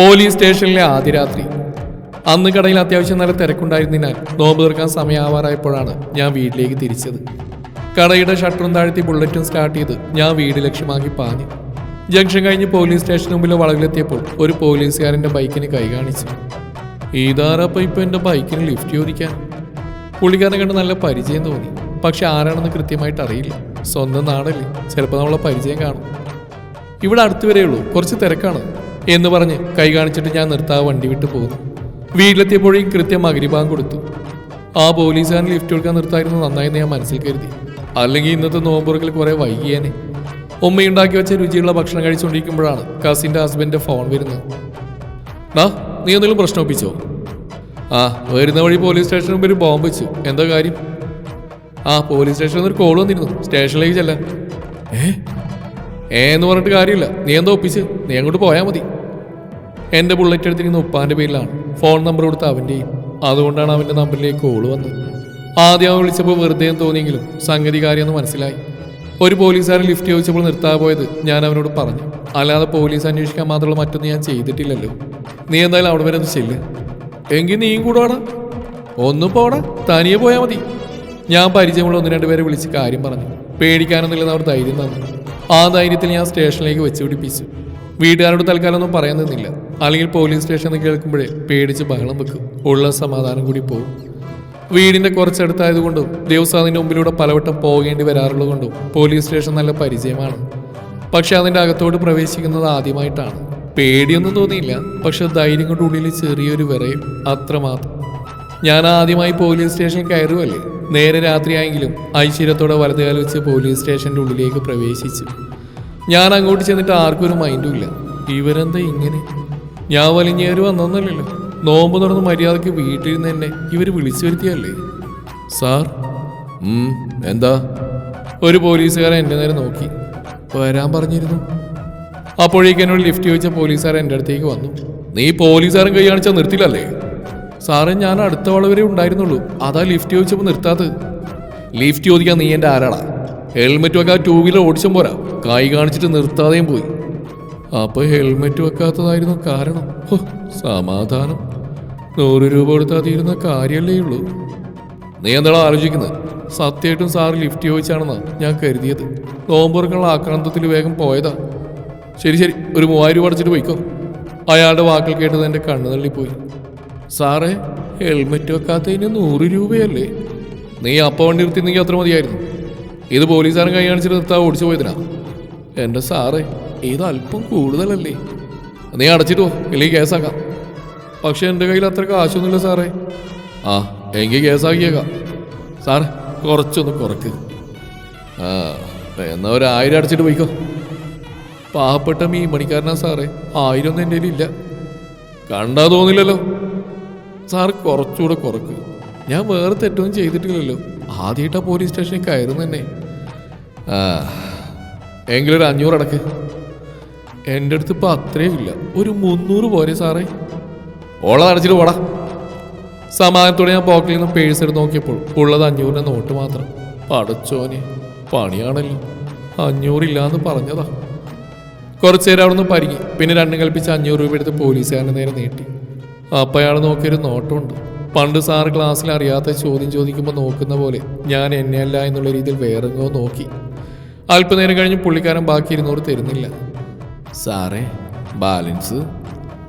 Police സ്റ്റേഷനിലെ ആദ്യ രാത്രി. അന്ന് കടയിൽ അത്യാവശ്യം നല്ല തിരക്കുണ്ടായിരുന്നതിനാൽ നോമ്പ് തീർക്കാൻ സമയമാവാറായപ്പോഴാണ് ഞാൻ വീട്ടിലേക്ക് തിരിച്ചത്. കടയുടെ ഷട്ടറും താഴ്ത്തി ബുള്ളറ്റും സ്റ്റാർട്ട് ചെയ്ത് ഞാൻ വീട് ലക്ഷ്യമാക്കി പാഞ്ഞു. ജംഗ്ഷൻ കഴിഞ്ഞ് പോലീസ് സ്റ്റേഷന് മുമ്പിൽ വളവിലെത്തിയപ്പോൾ ഒരു പോലീസുകാരന്റെ ബൈക്കിന് കൈ കാണിച്ചു. ഈതാറപ്പോൾ ഇപ്പോൾ എന്റെ ബൈക്കിന് ലിഫ്റ്റ് ചോദിക്കാൻ? പുള്ളിക്കാരനെ കണ്ട് നല്ല പരിചയം തോന്നി. പക്ഷെ ആരാണെന്ന് കൃത്യമായിട്ട് അറിയില്ല. സ്വന്തം നാടല്ലേ. ചിലപ്പോൾ നമ്മളെ പരിചയം കാണും. ഇവിടെ അടുത്ത് വരെയുള്ളൂ. കുറച്ച് തിരക്കാണ്. എന്ന് പറഞ്ഞ് കൈ കാണിച്ചിട്ട് ഞാൻ നിർത്താതെ വണ്ടി വിട്ട് പോകുന്നു വീട്ടിലെത്തിയപ്പോഴേക്കും കൃത്യം മകരിഭാഗം കൊടുത്തു. ആ പോലീസുകാരൻ ലിഫ്റ്റ് കൊടുക്കാൻ നിർത്തായിരുന്നു നന്നായെന്ന് ഞാൻ മനസ്സിൽ കരുതി. അല്ലെങ്കിൽ ഇന്നത്തെ നോമ്പുറക്കിൽ കുറെ വൈകിയേനെ. ഉമ്മയുണ്ടാക്കി വെച്ച രുചിയുള്ള ഭക്ഷണം കഴിച്ചുകൊണ്ടിരിക്കുമ്പോഴാണ് കസിന്റെ ഹസ്ബൻഡിന്റെ ഫോൺ വരുന്നത്. ഡാ നീ എന്തെങ്കിലും പ്രശ്നം ഒപ്പിച്ചോ? ആ വരുന്ന വഴി പോലീസ് സ്റ്റേഷന് മുമ്പ് ഒരു ബോംബ് വെച്ചു. എന്താ കാര്യം? ആ പോലീസ് സ്റ്റേഷനിൽ നിന്ന് ഒരു കോൾ വന്നിരുന്നു. സ്റ്റേഷനിലേക്ക് ചെല്ലാൻ. ഏ? ഏ എന്ന് പറഞ്ഞിട്ട് കാര്യമില്ല. നീ എന്താ ഒപ്പിച്ച്? നീ അങ്ങോട്ട് പോയാൽ മതി. എന്റെ ബുള്ളറ്റ് എടുത്തിരിക്കുന്ന ഉപ്പാന്റെ പേരിലാണ് ഫോൺ നമ്പർ കൊടുത്ത അവന്റെയും അതുകൊണ്ടാണ് അവന്റെ നമ്പറിലേക്ക് കോൾ വന്നത്. ആദ്യം അവൻ വിളിച്ചപ്പോൾ വെറുതെ തോന്നിയെങ്കിലും സംഗതി കാര്യമെന്ന് മനസ്സിലായി. ഒരു പോലീസുകാരൻ ലിഫ്റ്റ് ചോദിച്ചപ്പോൾ നിർത്താതെ പോയത് ഞാൻ അവനോട് പറഞ്ഞു. അല്ലാതെ പോലീസ് അന്വേഷിക്കാൻ മാത്രമുള്ള മറ്റൊന്നും ഞാൻ ചെയ്തിട്ടില്ലല്ലോ. നീ എന്തായാലും അവിടെ വരെ ഒന്ന് ചെല്ല്. എങ്കിൽ നീയും കൂടെ വാടാ. ഒന്നും പോടാ. തനിയെ പോയാൽ മതി. ഞാൻ പരിചയമുള്ള ഒന്ന് രണ്ട് പേരെ വിളിച്ച് കാര്യം പറഞ്ഞു. പേടിക്കാനൊന്നുമില്ലെന്ന് അവർ ധൈര്യം തന്നു. ആ ധൈര്യത്തിൽ ഞാൻ സ്റ്റേഷനിലേക്ക് വെച്ച് പിടിപ്പിച്ചു. വീട്ടുകാരോട് തൽക്കാലം ഒന്നും പറയുന്നില്ല അല്ലെങ്കിൽ പോലീസ് സ്റ്റേഷനിൽ കേൾക്കുമ്പോഴേ പേടിച്ച് ബഹളം വെക്കും. ഉള്ള സമാധാനം കൂടി പോകും വീടിന്റെ കുറച്ചടുത്തായതുകൊണ്ടും ദിവസം അതിന്റെ മുമ്പിലൂടെ പലവട്ടം പോകേണ്ടി വരാറുള്ളതുകൊണ്ടും പോലീസ് സ്റ്റേഷൻ നല്ല പരിചയമാണ്. പക്ഷെ അതിന്റെ അകത്തോട് പ്രവേശിക്കുന്നത് ആദ്യമായിട്ടാണ്. പേടിയൊന്നും തോന്നിയില്ല. പക്ഷെ ധൈര്യം കൊണ്ട് ഉള്ളിൽ ചെറിയൊരു വിറയും അത്രമാത്രം. ഞാൻ ആദ്യമായി പോലീസ് സ്റ്റേഷനിൽ കയറുമല്ലേ നേരെ രാത്രിയായെങ്കിലും ഐശ്വര്യത്തോടെ വലതുകാൽ വെച്ച് പോലീസ് സ്റ്റേഷന്റെ ഉള്ളിലേക്ക് പ്രവേശിച്ചു. ഞാൻ അങ്ങോട്ട് ചെന്നിട്ട് ആർക്കും ഒരു മൈൻഡും ഇല്ല. ഇവരെന്താ ഇങ്ങനെ? ഞാൻ വലിഞ്ഞേറി വന്നൊന്നല്ലല്ലോ. നോമ്പ് തുറന്ന് മര്യാദയ്ക്ക് വീട്ടിൽ നിന്ന് എന്നെ ഇവർ വിളിച്ചു വരുത്തിയല്ലേ? സാർ? എന്താ? ഒരു പോലീസുകാരൻ എന്റെ നേരെ നോക്കി. വരാൻ പറഞ്ഞിരുന്നു. അപ്പോഴേക്കും എന്നോട് ലിഫ്റ്റ് ചോദിച്ച പോലീസുകാരൻ എന്റെ അടുത്തേക്ക് വന്നു. നീ പോലീസുകാരൻ കൈ കാണിച്ചാൽ നിർത്തില്ലല്ലേ? സാറേ ഞാൻ അടുത്ത വളവരെ ഉണ്ടായിരുന്നുള്ളൂ. അതാ ലിഫ്റ്റ് ചോദിച്ചപ്പോൾ നിർത്താത് ലിഫ്റ്റ് ചോദിക്കാൻ നീ എന്റെ ആരാടാ? ഹെൽമെറ്റ് വെക്കാൻ ടൂ വീലർ ഓടിച്ചും പോരാ. കൈ കാണിച്ചിട്ട് നിർത്താതെയും പോയി. അപ്പൊ ഹെൽമെറ്റ് വെക്കാത്തതായിരുന്നു കാരണം. സമാധാനം. നൂറ് രൂപ കൊടുത്താൽ തീരുന്ന കാര്യമല്ലേ ഉള്ളൂ. നീ എന്താണോ ആലോചിക്കുന്നത്? സത്യമായിട്ടും സാറ് ലിഫ്റ്റ് ചോദിച്ചാണെന്നാ ഞാൻ കരുതിയത്. നോമ്പുറക്കുള്ള ആക്രാന്തത്തിൽ വേഗം പോയതാ. ശരി ശരി ഒരു മൂവായിരം രൂപ അടച്ചിട്ട് പോയിക്കോ. അയാളുടെ വാക്കൽ കേട്ടത് എന്റെ കണ്ണു തള്ളിപ്പോയി. സാറേ ഹെൽമെറ്റ് വെക്കാത്തതിന് നൂറ് രൂപയല്ലേ? നീ അപ്പ വണ്ടി നിർത്തിയിരുന്നെങ്കിൽ അത്ര മതിയായിരുന്നു. ഇത് പോലീസുകാരൻ കൈ കാണിച്ചിട്ട് നിർത്താൻ ഓടിച്ചു പോയതിനാ. എന്റെ സാറേ ഇത് അല്പം കൂടുതലല്ലേ? നീ അടച്ചിട്ടോ ഇല്ലെങ്കിൽ കേസാക്കാം. പക്ഷെ എന്റെ കയ്യിൽ അത്ര കാശൊന്നുമില്ല സാറേ. ആ എങ്കിൽ കേസാക്കിയേക്കാം. സാറേ കുറച്ചൊന്ന് കുറക്ക്. ആ എന്നാ ഒരു ആയിരം അടച്ചിട്ട് പോയിക്കോ. പാവപ്പെട്ട മീൻ പണിക്കാരനാ സാറേ ആയിരം ഒന്നും എന്റെ കയ്യിലില്ല കണ്ടാ തോന്നില്ലല്ലോ. സാർ കുറച്ചുകൂടെ കുറക്ക്. ഞാൻ വേറെ തെറ്റൊന്നും ചെയ്തിട്ടില്ലല്ലോ. ആദ്യമായിട്ടാ പോലീസ് സ്റ്റേഷനിൽ കയറുന്നു തന്നെ ആ എങ്കിലും ഒരു അഞ്ഞൂറ് അടക്ക്. എന്റെ അടുത്ത് ഇപ്പം അത്രയും ഇല്ല. ഒരു മുന്നൂറ് പോരെ സാറേ. ഓള അടച്ചിട്ട് പോടാ. സമാധാനത്തോടെ ഞാൻ പോക്കറ്റിൽ നിന്ന് പേഴ്സ് എടുത്ത് നോക്കിയപ്പോൾ ഉള്ളത് അഞ്ഞൂറിന്റെ നോട്ട് മാത്രം. പടച്ചോനെ പണിയാണല്ലോ. അഞ്ഞൂറില്ലാന്ന് പറഞ്ഞതാ. കുറച്ചു നേരം അവിടെ നിന്ന് പരിങ്ങി. പിന്നെ രണ്ടും കൽപ്പിച്ച് അഞ്ഞൂറ് രൂപ എടുത്ത് പോലീസുകാരന്റെ നേരെ നീട്ടി. അപ്പം അയാൾ നോക്കിയൊരു നോട്ടമുണ്ട്. പണ്ട് സാറ് ക്ലാസ്സിൽ അറിയാത്ത ചോദ്യം ചോദിക്കുമ്പോൾ നോക്കുന്ന പോലെ ഞാൻ എന്നെയല്ല എന്നുള്ള രീതിയിൽ വേറെങ്ങോ നോക്കി. അല്പനേരം കഴിഞ്ഞ് പുള്ളിക്കാരൻ ബാക്കി ഇരുന്നൂറ് തരുന്നില്ല. സാറേ ബാലൻസ്?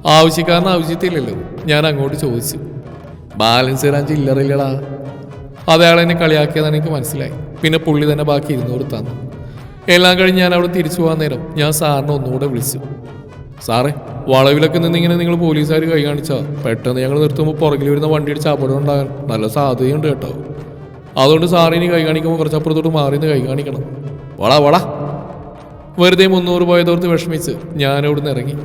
ആവശ്യക്കാരൻ ആവശ്യത്തില്ലല്ലോ. ഞാൻ അങ്ങോട്ട് ചോദിച്ചു. ബാലൻസ് തരാൻ ചില്ലറില്ലടാ അത് അയാൾ എന്നെ കളിയാക്കിയതാണ് എനിക്ക് മനസ്സിലായി. പിന്നെ പുള്ളി തന്നെ ബാക്കി ഇരുന്നൂറ് തന്നു. എല്ലാം കഴിഞ്ഞ് ഞാൻ അവിടെ തിരിച്ചു പോകാൻ നേരം ഞാൻ സാറിനെ ഒന്നുകൂടെ വിളിച്ചു. സാറേ വളവിലൊക്കെ നിന്നിങ്ങനെ നിങ്ങൾ പോലീസുകാർ കൈ കാണിച്ചാൽ പെട്ടെന്ന് ഞങ്ങൾ നിർത്തുമ്പോൾ പുറകിൽ വരുന്ന വണ്ടിയുടെ അപകടം ഉണ്ടാകാൻ നല്ല സാധ്യതയുണ്ട് കേട്ടോ. അതുകൊണ്ട് സാറിനി കൈ കാണിക്കുമ്പോൾ കുറച്ച് അപ്പുറത്തോട്ട് മാറി നിന്ന് കൈ കാണിക്കണം. വള വള വെറുതെ മുന്നൂറ് പോയതോർത്ത് വിഷമിച്ച് ഞാൻ ഇറങ്ങി.